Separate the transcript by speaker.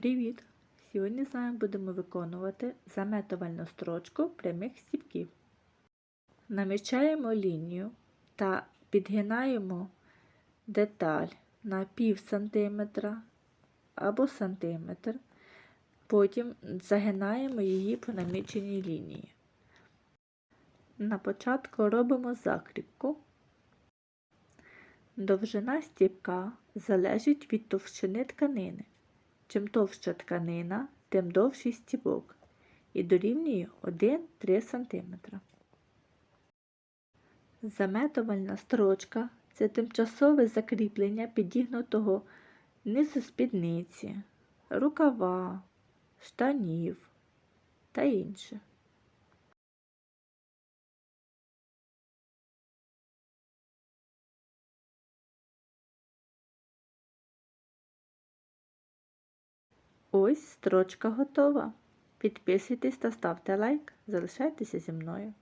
Speaker 1: Привіт! Сьогодні з вами будемо виконувати заметувальну строчку прямих стіпків. Намічаємо лінію та підгинаємо деталь на пів сантиметра або сантиметр. Потім загинаємо її по наміченій лінії. На початку робимо закріпку. Довжина стіпка залежить від товщини тканини. Чим товща тканина, тим довший стібок і дорівнює 1-3 см. Заметувальна строчка це тимчасове закріплення підігнутого низу спідниці, рукава, штанів та інше. Ось строчка готова. Підписуйтесь та ставте лайк. Залишайтеся зі мною.